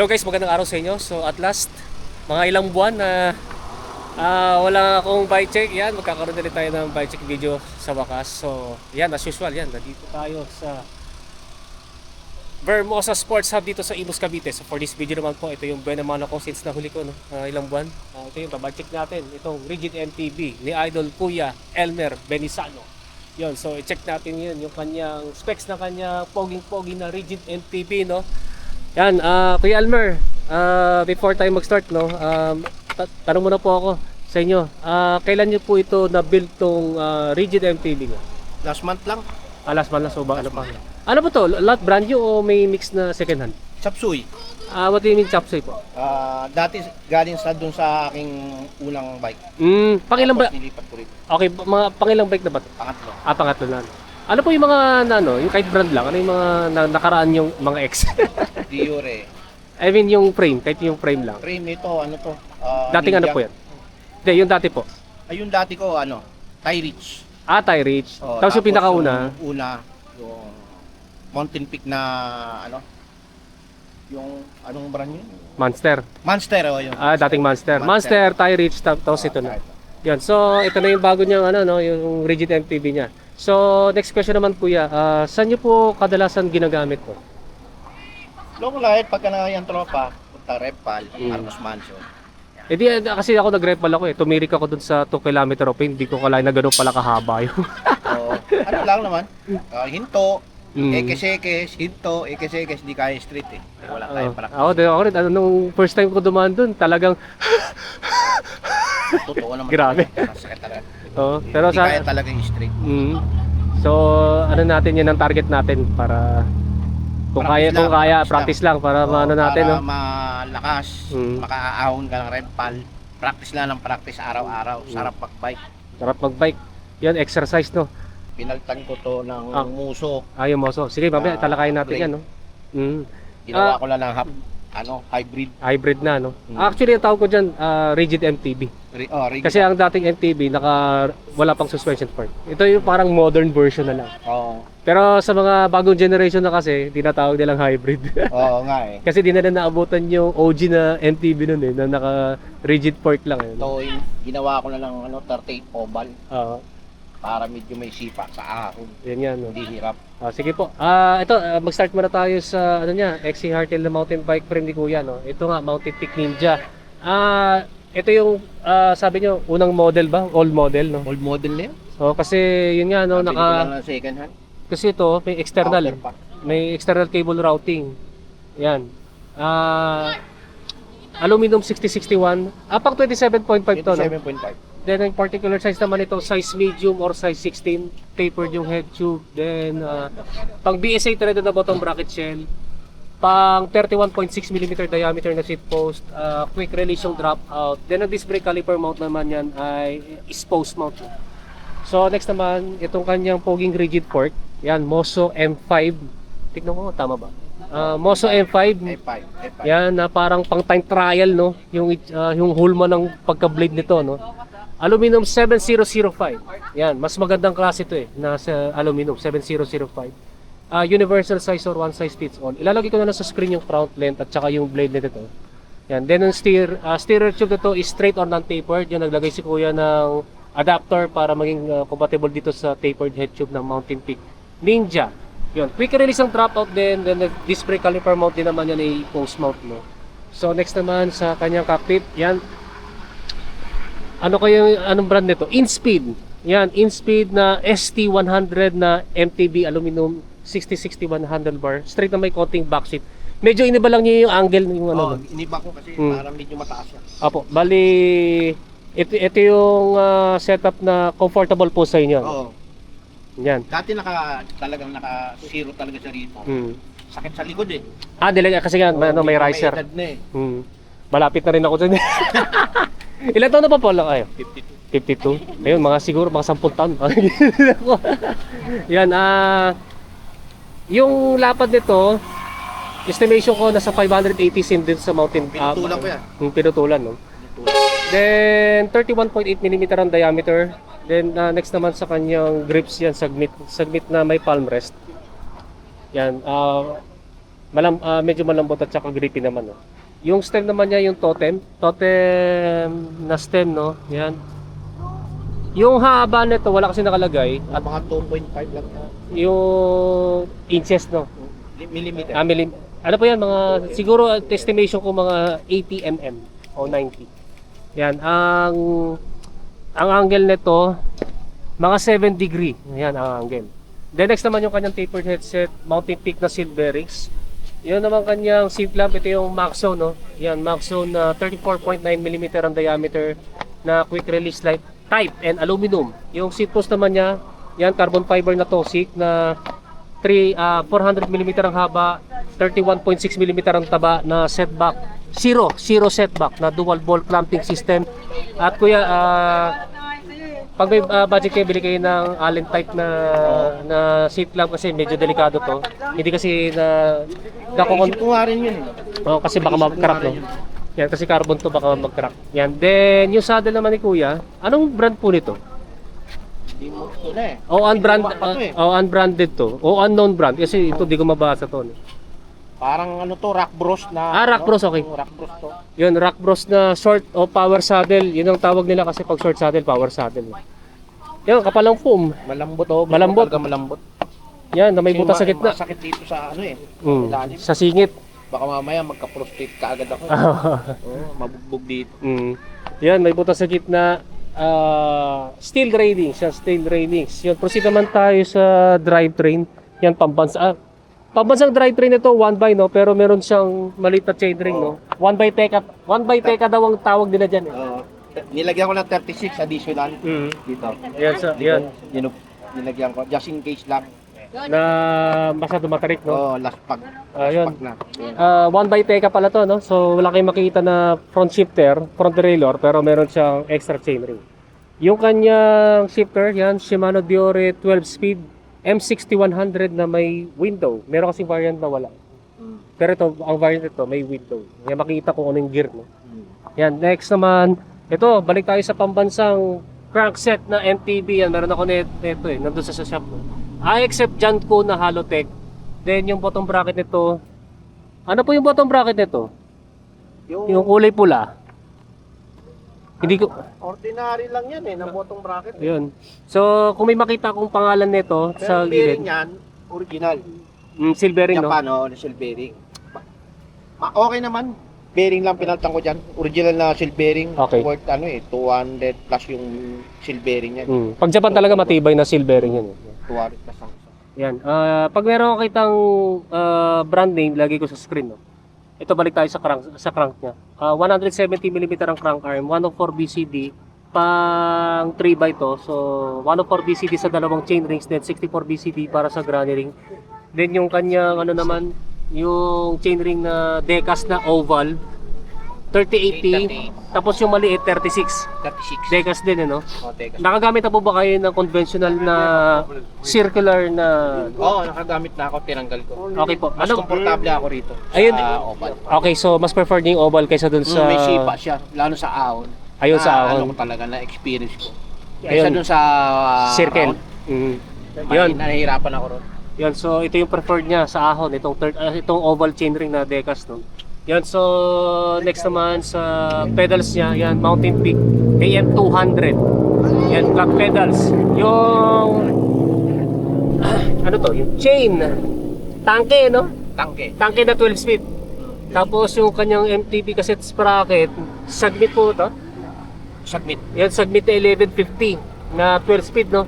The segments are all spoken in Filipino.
Hello guys, magandang araw sa inyo. So at last, mga ilang buwan na ah, wala akong bike check. Yan, magkakaroon ulit tayo ng bike check video sa wakas. So yan, as usual, yan, nandito tayo sa Vermosa Sports Hub dito sa Imus Cavite. So for this video naman po, ito yung buwan naman ako since nahuli ko, no? Ah, ilang buwan. Ah, ito yung babike check natin, itong Rigid MTB ni Idol Kuya Elmer Benizano. Yun, so i-check natin yun, yung kanyang specs na kanya poging-pogi na Rigid MTB, no? Yan, ah Kuya Elmer, ah, before tayo mag-start, no, um, ta- tanong muna po ako sa inyo, ah, kailan niyo po ito na-build tong ah, Rigid MTB? Last month lang, Ah, last month lang, so ba, ano pa? Ano ba to? Lot brand new o may mix na second hand? Chapsuy. Ah, what do you mean chapsuy po? Ah, dati galing sa dun sa aking unang bike. Hmm, pangilang ba? Nilipat ko rin. Okay, mga pangilang bike na ba? Pangatlo. Ah, pangatlo na. Ano po yung mga na, ano, yung kahit brand lang, ano yung mga na, nakaraan yung mga X? Diore. I mean yung frame, kahit yung frame lang. Frame nito, ano to? Ah, Dating ano Ninja. po yan? Hindi, yung dati po. Ayun dati ko, ano, Thai Rich. Ah, Thai Rich. Oh, tapos, yung pinakauna, Yung una, yung Mountain Peak na, ano, yung, anong brand yun? Monster. Monster, oh, yun. Ah, dating Monster. Monster, Thai Rich, tap- tapos ito na. Yan. So, ito na yung bago niyang ano, no, yung rigid MTB niya. So, next question naman kuya, ah, saan niyo po kadalasan ginagamit to? Long light, pagka na yung tropa, punta Repal, Mm. Arcos Mansion. Eh di, eh, kasi ako nag-repal ako eh. Tumirik ako dun sa 2 kilometer off. Hindi ko kalain na gano'n pala kahaba yun. So, ano lang naman, ah, hinto, Mm. ekes-ekes, hinto, ekes-ekes, di kaya street eh. Wala tayong Oo. practice. ako, din, ako rin, ano, nung first time ko dumaan dun, talagang, Totoo naman. Grabe. talaga, talaga. oh, pero Hindi kaya sa, talaga yung street. mm, so, ano natin yan ang target natin para, kung kaya, kung lang, kaya, practice practice lang, para Oo, maano natin, para no? malakas, Mm. makaaahon ka ng red pal. Practice lang ng practice araw-araw. Mm. Sarap mag-bike. Sarap mag-bike. Yan, exercise, no? Pinaltan ko to ng Ah. muso. Ayaw mo. So, sige, mamaya, Ah, talakayin natin blade. yan, no? Mm, Ginawa Ah. ko lang ng half, ano, hybrid. hybrid na, no? Mm. Actually, ang tawag ko dyan, ah, rigid MTB. Ri- Oh, rig- Kasi ang dating MTB, naka, wala pang suspension part. Ito yung parang modern version na lang. Oo. Pero sa mga bagong generation na kasi, tinatawag nilang hybrid. Oo nga eh. kasi di na na naabutan yung OG na MTB nun eh, na naka rigid fork lang eh. Yung ginawa ko na ng ano, 38 oval Oo, para medyo may sipa sa ahon. yan yan. No? Hindi hirap. Ah, sige po. Ah, ito, ah, mag-start muna tayo sa ano niya, XC Hardtail na mountain bike frame ni Kuya, no. Ito nga Mountain Peak Ninja. Ah, ito yung ah, sabi niyo unang model ba? Old model, no. Old model na yun. So kasi yun nga no, Nabili ko lang naka ng second hand. kasi ito may external eh. Outer. May external cable routing. Yan. Ah aluminum 6061. Ah, pang 27.5 to, no? 27.5. Then, yung particular size naman ito, size medium or size 16. Tapered yung head tube. Then, ah, pang BSA threaded na bottom bracket shell. Pang 31.6 mm diameter na seat post. ah, quick release yung drop out. Then, ang disc brake caliper mount naman yan ay post mount. So, next naman, itong kanyang poging rigid fork. Yan, Moso M5. Tignan ko, tama ba? Ah, Moso M5. F5. F5. Yan na parang pang time trial no, yung uh, yung hulma ng pagka-blade nito no. Aluminum 7005. Yan, mas magandang klase ito eh, nasa aluminum 7005. Ah, universal size or one size fits all. Ilalagay ko na lang sa screen yung front length at saka yung blade nito. Yan, then ang steer, ah, steerer tube nito is straight or non-tapered. Yan, naglagay si Kuya ng adapter para maging ah, compatible dito sa tapered head tube ng Mountain Peak Ninja. Yun, quick release ang dropout din, then the disc brake caliper mount din naman yan ay post mount mo. So next naman sa kanyang cockpit, yan. Ano kayo, anong brand nito? InSpeed. Yan, InSpeed na ST100 na MTB aluminum 6061 handlebar. Straight na may konting backseat. Medyo iniba lang niya yung angle yung ano. Oh, iniba ko kasi Hmm. parang medyo mataas yan. Apo, bali ito, ito yung ah, setup na comfortable po sa inyo. Oo. Yan. Dati naka, talagang naka zero talaga siya rito. Hmm. Sakit sa likod eh. Ah, dilag kasi nga, ano, may riser. edad na eh. Hmm. Malapit na rin ako dyan. Ilan taon na pa po lang kayo? 52. 52. Ayun, mga siguro mga 10 taon. Yan, ah yung lapad nito, estimation ko nasa 580 sim din sa mountain. ah, Pinutulan ko yan. Yung pinutulan, no? Then 31.8 mm ang diameter. Then uh, next naman sa kanyang grips yan, sagmit, sagmit na may palm rest. Yan, ah malam, ah, medyo malambot at saka grippy naman. No? Yung stem naman niya yung totem. Totem na stem, no? Yan. Yung haba nito, wala kasi nakalagay. At mga 2.5 lang na Yung inches, no? millimeter. Ah, milim- ano po yan, mga, siguro at estimation ko mga 80 mm o 90. Yan, ang, ang angle nito, mga 7 degree. Yan ang angle. Then next naman yung kanyang tapered headset, mountain peak na seal bearings. Yun naman kanyang seat lamp, ito yung Maxo, no? Yan, Maxo na 34.9 mm ang diameter na quick release light type and aluminum. Yung seat post naman niya, yan carbon fiber na Tosik na 3 ah, 400 mm ang haba, 31.6 mm ang taba na setback. Zero, zero setback na dual ball clamping system. At kuya, ah, pag may ah, budget kayo, bili kayo ng Allen type na na seat lamp kasi medyo delikado to. Hindi kasi na nakokon Naisip ko nga rin yun. eh. oh, kasi baka mag-crack no. Yan kasi carbon to baka mag-crack. Yan. Then yung saddle naman ni Kuya, anong brand po nito? Hindi mo ito na eh. O unbrand Iba pa to eh. o unbranded to. O unknown brand kasi ito di ko mabasa to. no. Parang ano to, rock bros na. Ah, Rock ano, Bros, okay. yung Rock bros to. Yun, Rock Bros na short o power saddle. Yun ang tawag nila kasi pag short saddle, power saddle. Yan, kapalang foam. Malambot oh. Malambot. Talaga malambot. Yan, na may Kasi butas sa ma- gitna. Masakit dito sa ano eh. Mm, ilalim. sa singit. Baka mamaya magka-prostate ka agad ako. Oo, mabugbog dito. mm. Yan, may butas sa gitna. Ah, steel railings, yan, steel railings. Yun, proceed naman tayo sa drivetrain. Yan, pambansa. Ah, pambansang drivetrain ito, 1 by, no? Pero meron siyang maliit na chainring, no? 1 by Teka. 1 by Teka daw ang tawag nila dyan, eh. Oo. nilagyan ko ng 36 additional Mm. dito. Yan, sa, yan. Yun, nilagyan ko just in case lang. Na masyado matarik, no? Oo, last pag. Ah, yun. Pag na. Ah, one by Teka pala to, no? So, wala kayong makita na front shifter, front derailleur, pero meron siyang extra chainring. Yung kanyang shifter, yan, Shimano Diore 12 speed M6100 na may window. Meron kasing variant na wala. Pero ito, ang variant ito, may window. Yan, makita ko anong gear, no? Yan, next naman, ito, balik tayo sa pambansang crankset na MTB. Yan, meron ako nito, nito eh, nandun sa, sa shop. No? I accept dyan ko na Halotech. Then, yung bottom bracket nito, ano po yung bottom bracket nito? Yung kulay pula. Hindi ko, ordinary lang yan eh, ng bottom bracket. Eh. yun. So, kung may makita kong pangalan nito Pero sa bearing gilid, yan, original. mm, silvering, no? Japan, no? Seal bearing. Ma- okay naman. Bearing lang pinaltan ko dyan. Original na seal bearing. Okay. Worth ano eh, 200 plus yung seal bearing yan. Mm. Pag Japan talaga matibay na silvering yan. eh. 200 plus ang. Yan. Ah, pag meron akong kitang ah, brand name, lagi ko sa screen. No? Ito balik tayo sa crank, sa crank niya. Ah, 170mm ang crank arm, 104 BCD, pang 3 by to. So, 104 BCD sa dalawang chain rings, then 64 BCD para sa granny ring. Then yung kanyang ano naman, yung chain ring na Decas na oval, 3080. Tapos yung maliit, 36. 36. Decas din, ano? Oh, teka. Nakagamit na po ba kayo ng conventional na circular na... Oo, nakagamit na ako, tinanggal ko. Okay po. Mas Ano? komportable ako rito. Ayun. Sa oval. Okay, so mas prefer niyo yung oval kaysa dun sa... Mm, may sipa siya, lalo sa ahon. Ayun sa Ah, ahon. Ano ko talaga na experience ko. Ayun. Kaysa dun sa ah, Circle. Mm. Yun. nahihirapan ako ron. Yan, so ito yung preferred niya sa ahon, itong third, ah, itong oval chainring na Decas no. Yan, so next naman sa pedals niya, yan Mountain Peak AM200. Yan, flat pedals. Yung ano to, yung chain tangke no? Tangke. Tangke na 12 speed. Tapos yung kanyang MTB cassette sprocket, submit po to. Submit. Yan, submit na 1150 na 12 speed, no?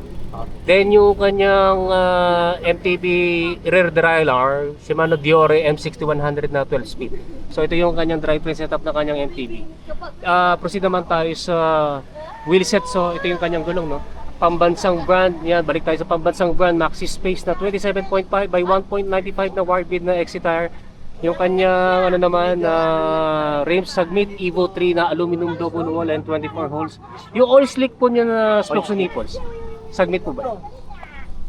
Then yung kanyang ah, MTB rear derailleur, Shimano Diore M6100 na 12 speed. So ito yung kanyang drivetrain setup ng kanyang MTB. Ah, proceed naman tayo sa wheel set. So ito yung kanyang gulong, no? Pambansang brand, yan, balik tayo sa pambansang brand, Maxi Space na 27.5 by 1.95 na wide bid na Excitar. Yung kanyang ano naman na rims Submit Evo 3 na aluminum double wall and 24 holes. Yung oil slick po niya na spokes and nipples. Submit po ba?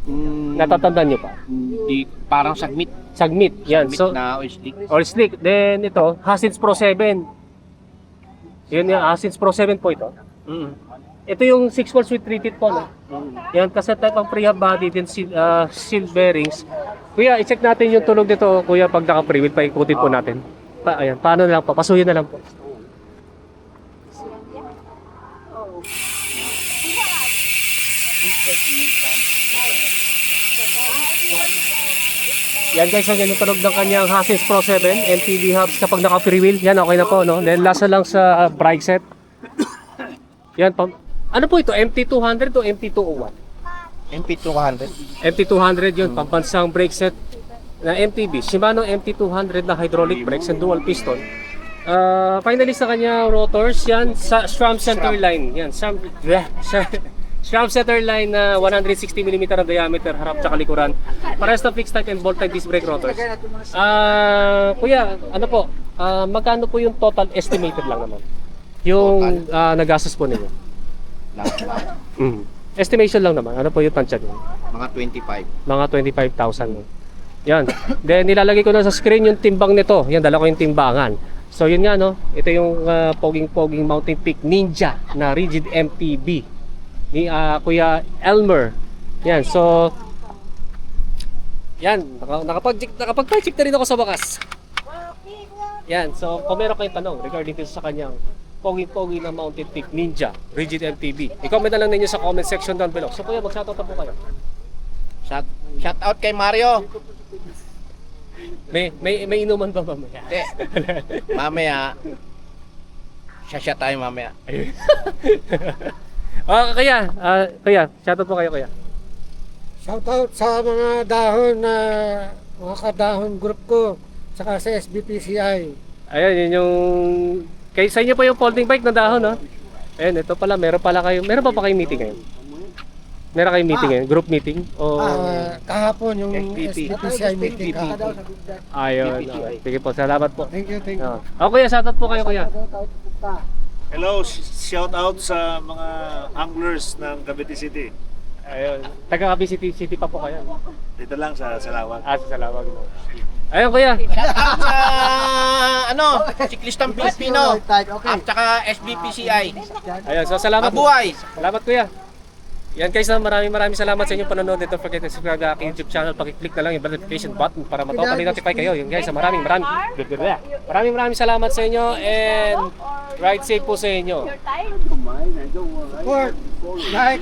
Mm, Natatandaan niyo pa? Di, parang submit. Submit. Yan. Submit So na oil slick. oil slick. Then ito, Hasins Pro 7. Yun yung Hasins Pro 7 po ito. Mm. Ito yung 6 volts with treated po. No? Mm. Yan, kasi type ang prehab body, then seal, uh, seal bearings. Kuya, i-check natin yung tunog nito, kuya, pag naka-pre-wheel, paikutin po natin. Pa, ayan, paano na lang po? Pasuyin na lang po. Yan guys, ang tinutunog ng kanyang Hassins Pro 7 MTB hubs kapag naka-free wheel. Yan, okay na po, no? Then last na lang sa uh, brake set. Yan, pam ano po ito? MT200 o MT201? MP200. MT200 yun, pampansang brake set na MTB. Shimano MT200 na hydraulic brakes and dual piston. Uh, finally sa kanya rotors, yan sa SRAM center line. Yan, SRAM, bleh, SRAM center line na 160mm ang diameter, harap tsaka likuran. Parehas na fixed type and bolt type disc brake rotors. Ah, kuya, ano po? ah, magkano po yung total estimated lang naman? Yung ah, nagastos po ninyo. Mm. Estimation lang naman. Ano po yung tansya niyo? Mga 25. mga 25,000. Yan. Then nilalagay ko na sa screen yung timbang nito. Yan, dala ko yung timbangan. So yun nga no, ito yung ah, poging-poging Mountain Peak Ninja na rigid MTB ni ah, Kuya Elmer. Yan, so yan, naka, nakapag nakapag-check na rin ako sa wakas. Yan, so kung meron kayong tanong regarding dito sa kanyang pogi-pogi na Mountain Peak Ninja Rigid MTB, i-comment na lang ninyo sa comment section down below. So kuya, mag-shoutout po kayo. Shout, shout out kay Mario. May, may, may inuman ba mamaya? Hindi. mamaya. Siya tayo mamaya. Ah, kaya, ah, kaya, shoutout po kayo kaya. Shoutout sa mga dahon na mga kadahon group ko saka sa SBPCI. Ayan, yun yung kay sa inyo po yung folding bike na dahon, no? Ayan, ito pala, meron pala kayo, meron pa pa kayong meeting ngayon? Meron kayong meeting ngayon? Group meeting? O, Ah, kahapon yung SBP. SBPCI meeting kahapon. ayun. okay. Sige po, salamat po. Thank you, thank you. Ah. Oh, kuya, shoutout po kayo, kuya. Hello, sh- shout out sa mga anglers ng Cavite City. Ayun. Taga Cavite City, City pa po kayo. Dito lang sa Salawag. Ah, sa Salawag. no? Ayun, kuya. Shout out sa ano, siklistang Pilipino. At saka SBPCI. Ayun, so salamat. po. Mabuhay! Salamat kuya. Yan guys, ah, maraming maraming salamat sa inyong panonood. Don't forget to subscribe sa aking YouTube channel. Pakiclick na lang yung bell notification button para matotally notify kayo. Yung guys, maraming maraming maraming maraming salamat sa inyo and ride safe po sa inyo. Support, like,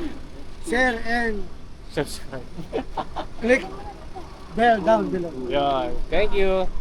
share, and Subscribe. click bell down below. Yan. Thank you.